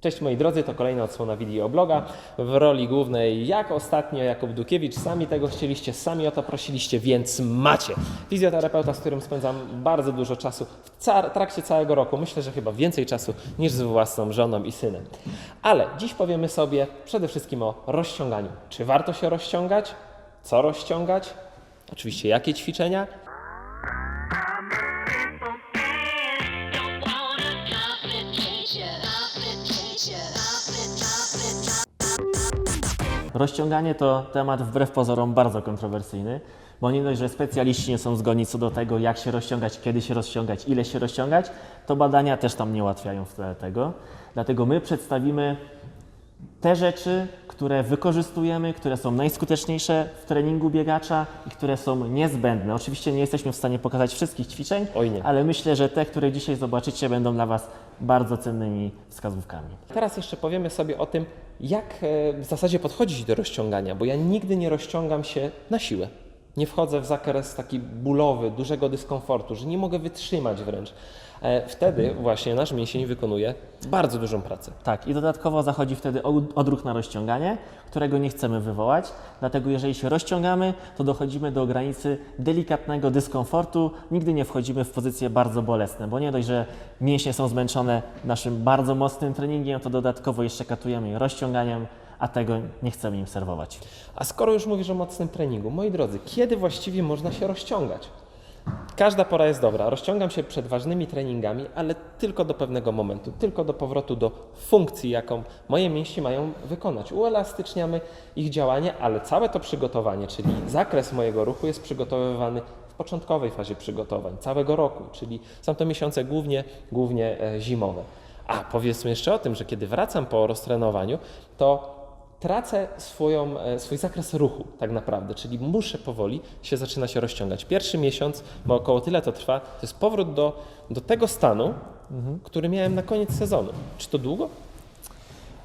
Cześć moi drodzy, to kolejna odsłona wideobloga w roli głównej jak ostatnio Jakub Dukiewicz. Sami tego chcieliście, sami o to prosiliście, więc macie. Fizjoterapeuta, z którym spędzam bardzo dużo czasu w trakcie całego roku. Myślę, że chyba więcej czasu niż z własną żoną i synem. Ale dziś powiemy sobie przede wszystkim o rozciąganiu. Czy warto się rozciągać? Co rozciągać? Oczywiście jakie ćwiczenia? Rozciąganie to temat wbrew pozorom bardzo kontrowersyjny, bo nie dość, że specjaliści nie są zgodni co do tego, jak się rozciągać, kiedy się rozciągać, ile się rozciągać, to badania też tam nie ułatwiają tego. Dlatego my przedstawimy te rzeczy, które wykorzystujemy, które są najskuteczniejsze w treningu biegacza i które są niezbędne. Oczywiście nie jesteśmy w stanie pokazać wszystkich ćwiczeń, Oj nie. ale myślę, że te, które dzisiaj zobaczycie, będą dla Was bardzo cennymi wskazówkami. Teraz jeszcze powiemy sobie o tym, jak e, w zasadzie podchodzić do rozciągania, bo ja nigdy nie rozciągam się na siłę. Nie wchodzę w zakres taki bólowy, dużego dyskomfortu, że nie mogę wytrzymać wręcz. E, Wtedy właśnie nasz mięsień wykonuje bardzo dużą pracę. Tak, i dodatkowo zachodzi wtedy od- odruch na rozciąganie, którego nie chcemy wywołać. Dlatego, jeżeli się rozciągamy, to dochodzimy do granicy delikatnego dyskomfortu. Nigdy nie wchodzimy w pozycje bardzo bolesne, bo nie dość, że mięśnie są zmęczone naszym bardzo mocnym treningiem, to dodatkowo jeszcze katujemy je rozciąganiem, a tego nie chcemy im serwować. A skoro już mówisz o mocnym treningu, moi drodzy, kiedy właściwie można się rozciągać? Każda pora jest dobra. Rozciągam się przed ważnymi treningami, ale tylko do pewnego momentu, tylko do powrotu do funkcji, jaką moje mięśnie mają wykonać. Uelastyczniamy ich działanie, ale całe to przygotowanie, czyli zakres mojego ruchu jest przygotowywany w początkowej fazie przygotowań całego roku, czyli są to miesiące głównie, głównie e, zimowe. A powiedzmy jeszcze o tym, że kiedy wracam po roztrenowaniu, to tracę swoją, e, swój zakres ruchu tak naprawdę, czyli muszę powoli się zaczynać rozciągać. Pierwszy miesiąc, bo około tyle to trwa, to jest powrót do, do tego stanu, który miałem na koniec sezonu. Czy to długo?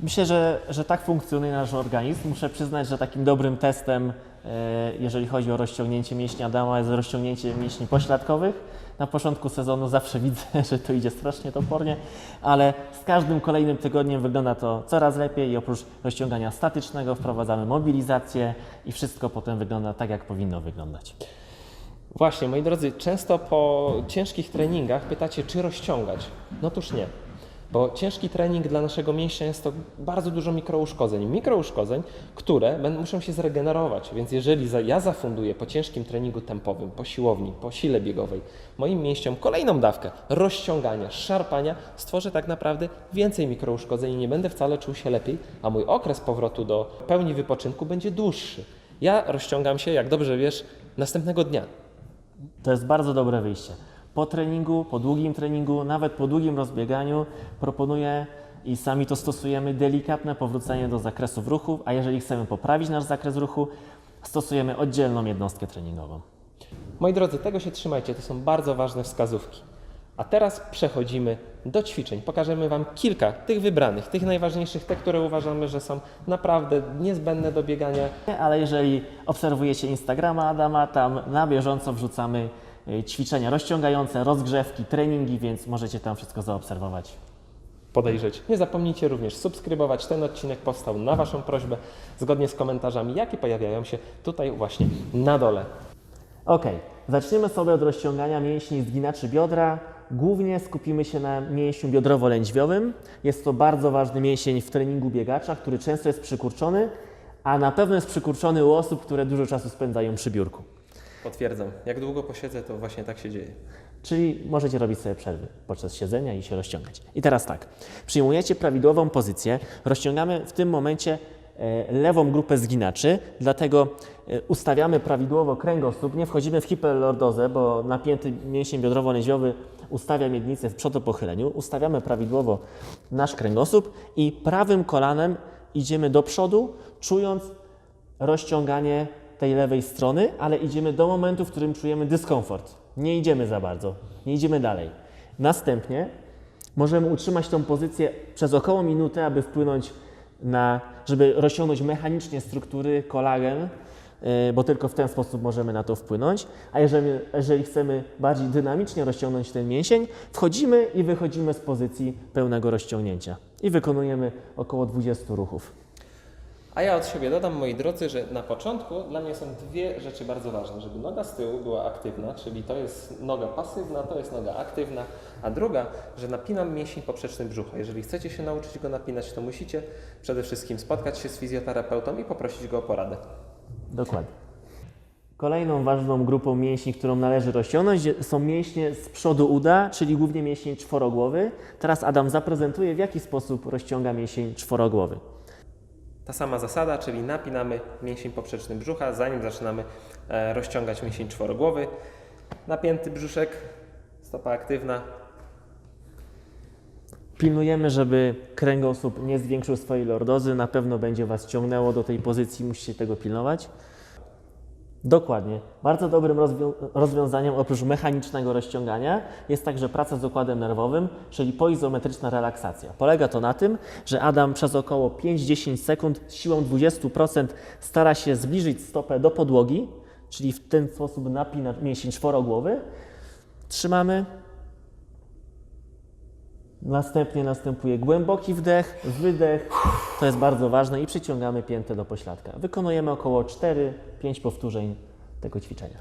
Myślę, że, że tak funkcjonuje nasz organizm. Muszę przyznać, że takim dobrym testem, e, jeżeli chodzi o rozciągnięcie mięśnia Adama, jest rozciągnięcie mięśni pośladkowych. Na początku sezonu zawsze widzę, że to idzie strasznie topornie, ale z każdym kolejnym tygodniem wygląda to coraz lepiej i oprócz rozciągania statycznego wprowadzamy mobilizację i wszystko potem wygląda tak, jak powinno wyglądać. Właśnie, moi drodzy, często po ciężkich treningach pytacie, czy rozciągać. No toż nie. Bo ciężki trening dla naszego mięśnia jest to bardzo dużo mikrouszkodzeń. Mikrouszkodzeń, które muszą się zregenerować. Więc jeżeli za, ja zafunduję po ciężkim treningu tempowym, po siłowni, po sile biegowej, moim mięśniom kolejną dawkę rozciągania, szarpania, stworzę tak naprawdę więcej mikrouszkodzeń i nie będę wcale czuł się lepiej, a mój okres powrotu do pełni wypoczynku będzie dłuższy. Ja rozciągam się, jak dobrze wiesz, następnego dnia. To jest bardzo dobre wyjście. Po treningu, po długim treningu, nawet po długim rozbieganiu proponuję i sami to stosujemy delikatne powrócenie do zakresów ruchu, a jeżeli chcemy poprawić nasz zakres ruchu, stosujemy oddzielną jednostkę treningową. Moi drodzy, tego się trzymajcie, to są bardzo ważne wskazówki. A teraz przechodzimy do ćwiczeń. Pokażemy Wam kilka tych wybranych, tych najważniejszych, te, które uważamy, że są naprawdę niezbędne do biegania. Ale jeżeli obserwujecie Instagrama Adama, tam na bieżąco wrzucamy ćwiczenia rozciągające, rozgrzewki, treningi, więc możecie tam wszystko zaobserwować. podejrzeć. Nie zapomnijcie również subskrybować. Ten odcinek powstał na Waszą prośbę, zgodnie z komentarzami, jakie pojawiają się tutaj właśnie na dole. Ok, zaczniemy sobie od rozciągania mięśni zginaczy biodra. Głównie skupimy się na mięsiu biodrowo-lędźwiowym. Jest to bardzo ważny mięsień w treningu biegacza, który często jest przykurczony, a na pewno jest przykurczony u osób, które dużo czasu spędzają przy biurku. Potwierdzam. Jak długo posiedzę, to właśnie tak się dzieje. Czyli możecie robić sobie przerwy podczas siedzenia i się rozciągać. I teraz tak, przyjmujecie prawidłową pozycję, rozciągamy w tym momencie e, lewą grupę zginaczy, dlatego e, ustawiamy prawidłowo kręgosłup, nie wchodzimy w hiperlordozę, bo napięty mięsień biodrowo-lędźwiowy ustawia miednicę w przodopochyleniu, ustawiamy prawidłowo nasz kręgosłup i prawym kolanem idziemy do przodu, czując rozciąganie tej lewej strony, ale idziemy do momentu, w którym czujemy dyskomfort. Nie idziemy za bardzo, nie idziemy dalej. Następnie możemy utrzymać tą pozycję przez około minutę, aby wpłynąć na, żeby rozciągnąć mechanicznie struktury, kolagen, yy, bo tylko w ten sposób możemy na to wpłynąć. A jeżeli, jeżeli chcemy bardziej dynamicznie rozciągnąć ten mięsień, wchodzimy i wychodzimy z pozycji pełnego rozciągnięcia. i wykonujemy około 20 ruchów. A ja od siebie dodam, moi drodzy, że na początku dla mnie są dwie rzeczy bardzo ważne. Żeby noga z tyłu była aktywna, czyli to jest noga pasywna, to jest noga aktywna, a druga, że napinam mięsień poprzeczny brzucha. Jeżeli chcecie się nauczyć go napinać, to musicie przede wszystkim spotkać się z fizjoterapeutą i poprosić go o poradę. Dokładnie. Kolejną ważną grupą mięśni, którą należy rozciągnąć, są mięśnie z przodu uda, czyli głównie mięsień czworogłowy. Teraz Adam zaprezentuje, w jaki sposób rozciąga mięsień czworogłowy. Ta sama zasada, czyli napinamy mięsień poprzeczny brzucha, zanim zaczynamy e, rozciągać mięsień czworogłowy. Napięty brzuszek, stopa aktywna, Pilnujemy, żeby kręgosłup nie zwiększył swojej lordozy. Na pewno będzie Was ciągnęło do tej pozycji, musicie tego pilnować. Dokładnie. Bardzo dobrym rozwią- rozwiązaniem oprócz mechanicznego rozciągania jest także praca z układem nerwowym, czyli poizometryczna relaksacja. Polega to na tym, że Adam przez około 5-10 sekund siłą 20% stara się zbliżyć stopę do podłogi, czyli w ten sposób napina mięsień czworogłowy. Trzymamy, Następnie następuje głęboki wdech, wydech, to jest bardzo ważne i przyciągamy piętę do pośladka. Wykonujemy około 4-5 powtórzeń tego ćwiczenia.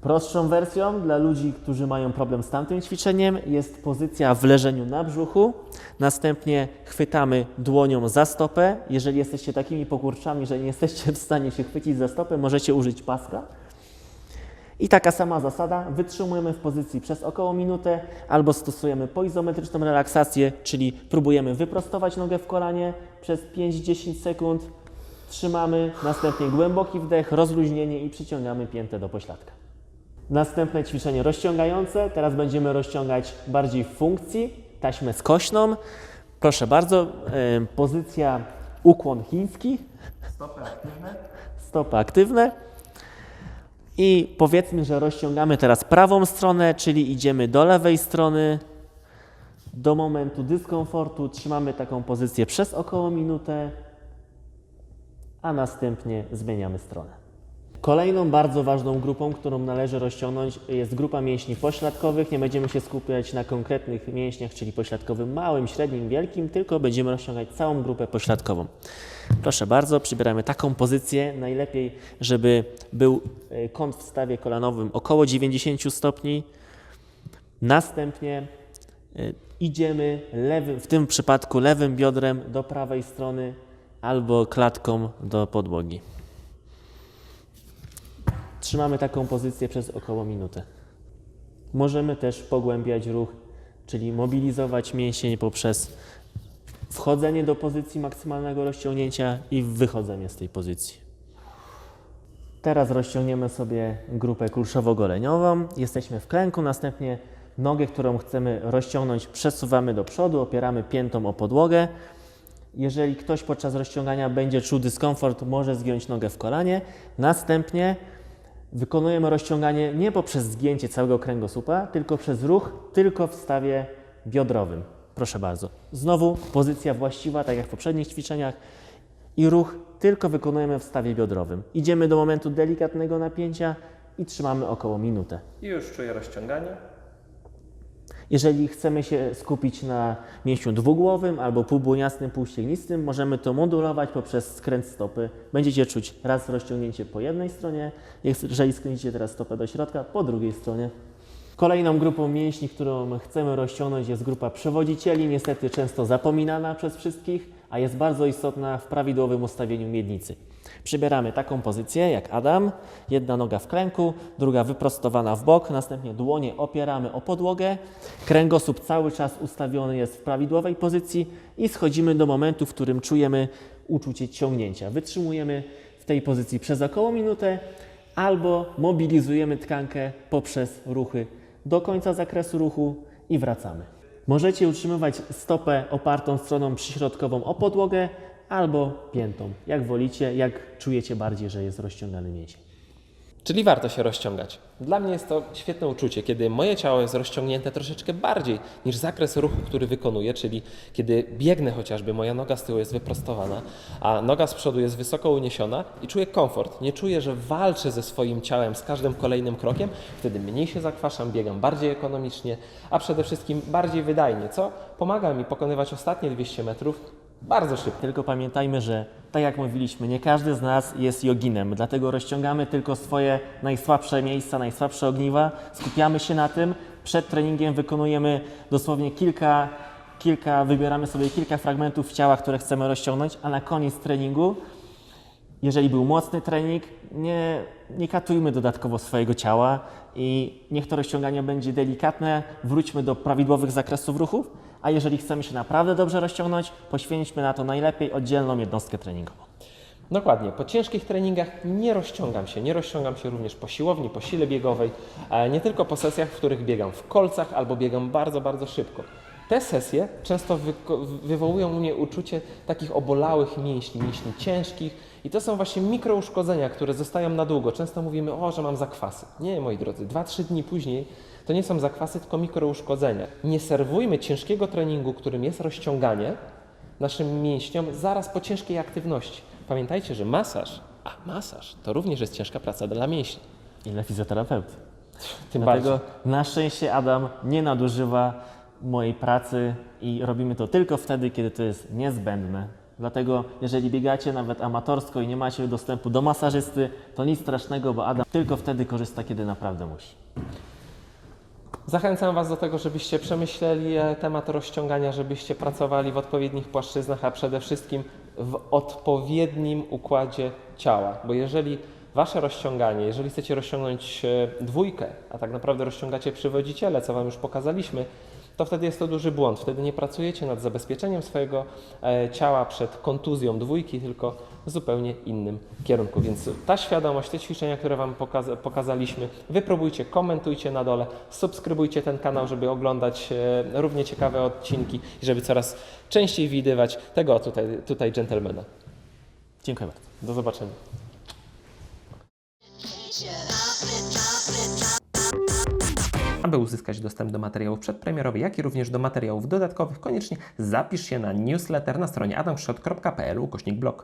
Prostszą wersją dla ludzi, którzy mają problem z tamtym ćwiczeniem jest pozycja w leżeniu na brzuchu. Następnie chwytamy dłonią za stopę. Jeżeli jesteście takimi pokurczami, że nie jesteście w stanie się chwycić za stopę, możecie użyć paska. I taka sama zasada, wytrzymujemy w pozycji przez około minutę albo stosujemy poizometryczną relaksację, czyli próbujemy wyprostować nogę w kolanie przez 5-10 sekund, trzymamy, następnie głęboki wdech, rozluźnienie i przyciągamy piętę do pośladka. Następne ćwiczenie rozciągające, teraz będziemy rozciągać bardziej w funkcji, taśmę skośną. Proszę bardzo, pozycja ukłon chiński, stopy aktywne. I powiedzmy, że rozciągamy teraz prawą stronę, czyli idziemy do lewej strony. Do momentu dyskomfortu trzymamy taką pozycję przez około minutę, a następnie zmieniamy stronę. Kolejną bardzo ważną grupą, którą należy rozciągnąć, jest grupa mięśni pośladkowych. Nie będziemy się skupiać na konkretnych mięśniach, czyli pośladkowym małym, średnim, wielkim, tylko będziemy rozciągać całą grupę pośladkową. Proszę bardzo, przybieramy taką pozycję, najlepiej, żeby był e, kąt w stawie kolanowym około 90 stopni. Następnie e, idziemy lewym, w tym przypadku lewym biodrem do prawej strony albo klatką do podłogi. Trzymamy taką pozycję przez około minutę. Możemy też pogłębiać ruch, czyli mobilizować mięsień poprzez wchodzenie do pozycji maksymalnego rozciągnięcia i wychodzenie z tej pozycji. Teraz rozciągniemy sobie grupę kulszowo-goleniową. Jesteśmy w klęku, następnie nogę, którą chcemy rozciągnąć, przesuwamy do przodu, opieramy piętą o podłogę. Jeżeli ktoś podczas rozciągania będzie czuł dyskomfort, może zgiąć nogę w kolanie. Następnie wykonujemy rozciąganie nie poprzez zgięcie całego kręgosłupa, tylko przez ruch tylko w stawie biodrowym. Proszę bardzo. Znowu pozycja właściwa, tak jak w poprzednich ćwiczeniach i ruch tylko wykonujemy w stawie biodrowym. Idziemy do momentu delikatnego napięcia i trzymamy około minutę. i już czuję rozciąganie. Jeżeli chcemy się skupić na mięśniu dwugłowym albo półbłoniastym, półściegnistym, możemy to modulować poprzez skręt stopy. Będziecie czuć raz rozciągnięcie po jednej stronie, jeżeli skręcicie teraz stopę do środka, po drugiej stronie. Kolejną grupą mięśni, którą chcemy rozciągnąć jest grupa przewodzicieli, niestety często zapominana przez wszystkich, a jest bardzo istotna w prawidłowym ustawieniu miednicy. Przybieramy taką pozycję jak Adam, jedna noga w klęku, druga wyprostowana w bok, następnie dłonie opieramy o podłogę, kręgosłup cały czas ustawiony jest w prawidłowej pozycji i schodzimy do momentu, w którym czujemy uczucie ciągnięcia. Wytrzymujemy w tej pozycji przez około minutę albo mobilizujemy tkankę poprzez ruchy do końca zakresu ruchu i wracamy. Możecie utrzymywać stopę opartą stroną przyśrodkową o podłogę albo piętą, jak wolicie, jak czujecie bardziej, że jest rozciągany mięsień. Czyli warto się rozciągać. Dla mnie jest to świetne uczucie, kiedy moje ciało jest rozciągnięte troszeczkę bardziej niż zakres ruchu, który wykonuję, czyli kiedy biegnę chociażby, moja noga z tyłu jest wyprostowana, a noga z przodu jest wysoko uniesiona i czuję komfort. Nie czuję, że walczę ze swoim ciałem z każdym kolejnym krokiem, wtedy mniej się zakwaszam, biegam bardziej ekonomicznie, a przede wszystkim bardziej wydajnie, co pomaga mi pokonywać ostatnie 200 metrów bardzo szybko. Tylko pamiętajmy, że tak jak mówiliśmy, nie każdy z nas jest joginem, dlatego rozciągamy tylko swoje najsłabsze miejsca, najsłabsze ogniwa, skupiamy się na tym. Przed treningiem wykonujemy dosłownie kilka, kilka wybieramy sobie kilka fragmentów ciała, które chcemy rozciągnąć, a na koniec treningu jeżeli był mocny trening, nie, nie katujmy dodatkowo swojego ciała i niech to rozciąganie będzie delikatne, wróćmy do prawidłowych zakresów ruchów, a jeżeli chcemy się naprawdę dobrze rozciągnąć, poświęćmy na to najlepiej oddzielną jednostkę treningową. Dokładnie. Po ciężkich treningach nie rozciągam się. Nie rozciągam się również po siłowni, po sile biegowej, e, nie tylko po sesjach, w których biegam w kolcach albo biegam bardzo, bardzo szybko. Te sesje często wywołują u mnie uczucie takich obolałych mięśni, mięśni ciężkich i to są właśnie mikrouszkodzenia, które zostają na długo. Często mówimy, o, że mam zakwasy. Nie, moi drodzy, 2-3 dni później to nie są zakwasy, tylko mikrouszkodzenia. Nie serwujmy ciężkiego treningu, którym jest rozciąganie, naszym mięśniom zaraz po ciężkiej aktywności. Pamiętajcie, że masaż, a masaż to również jest ciężka praca dla mięśni. I dla fizjoterapeuty. Tym Dlatego bardziej. na szczęście Adam nie nadużywa mojej pracy i robimy to tylko wtedy, kiedy to jest niezbędne. Dlatego jeżeli biegacie nawet amatorsko i nie macie dostępu do masażysty, to nic strasznego, bo Adam tylko wtedy korzysta, kiedy naprawdę musi. Zachęcam Was do tego, żebyście przemyśleli e, temat rozciągania, żebyście pracowali w odpowiednich płaszczyznach, a przede wszystkim w odpowiednim układzie ciała. Bo jeżeli Wasze rozciąganie, jeżeli chcecie rozciągnąć e, dwójkę, a tak naprawdę rozciągacie przywodziciele, co Wam już pokazaliśmy, to wtedy jest to duży błąd. Wtedy nie pracujecie nad zabezpieczeniem swojego e, ciała przed kontuzją dwójki, tylko zupełnie innym kierunku. Więc ta świadomość, te ćwiczenia, które Wam pokaza- pokazaliśmy, wypróbujcie, komentujcie na dole, subskrybujcie ten kanał, żeby oglądać e, równie ciekawe odcinki i żeby coraz częściej widywać tego tutaj, tutaj dżentelmena. Dziękuję bardzo. Do zobaczenia. Aby uzyskać dostęp do materiałów przedpremierowych, jak i również do materiałów dodatkowych, koniecznie zapisz się na newsletter na stronie adamkszot.pl ukośnik blog.